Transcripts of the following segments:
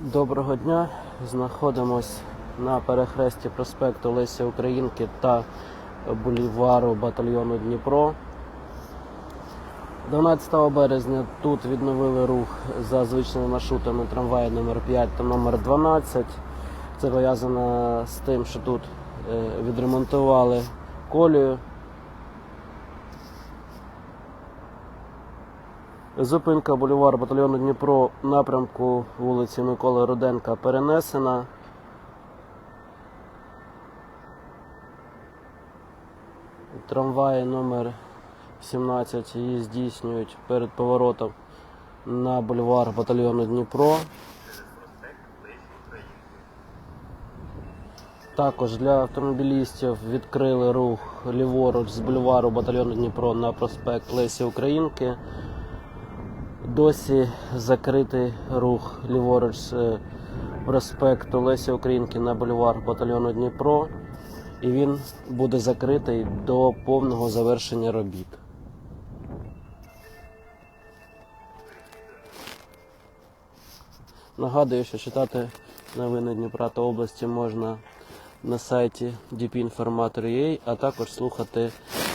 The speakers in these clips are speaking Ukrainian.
Доброго дня. Знаходимось на перехресті проспекту Лесі Українки та бульвару батальйону Дніпро. 12 березня тут відновили рух за звичними маршрутами трамваю номер 5 та номер 12. Це пов'язано з тим, що тут е, відремонтували колію. Зупинка бульвар батальйону Дніпро напрямку вулиці Миколи Руденка перенесена. Трамваї номер 17 її здійснюють перед поворотом на бульвар батальйону Дніпро. Також для автомобілістів відкрили рух ліворуч з бульвару батальйону Дніпро на проспект Лесі Українки. Досі закритий рух ліворуч з е, проспекту Лесі Українки на бульвар батальйону Дніпро. І він буде закритий до повного завершення робіт. Нагадую, що читати новини Дніпра та області можна на сайті dpinformator.ua, а також слухати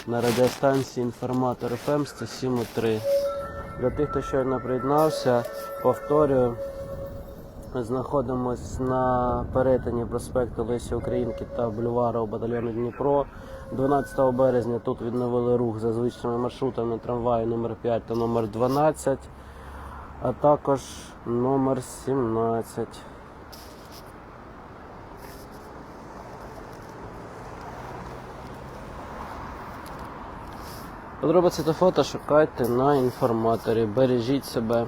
на радіостанції Інформатор FM 107.3. Для тих, хто щойно приєднався, повторюю, знаходимось на перетині проспекту Лесі Українки та бульвару батальйону Дніпро. 12 березня тут відновили рух за звичними маршрутами трамваю номер 5 та номер 12, а також номер 17. Подробиці та фото шукайте на інформаторі. Бережіть себе.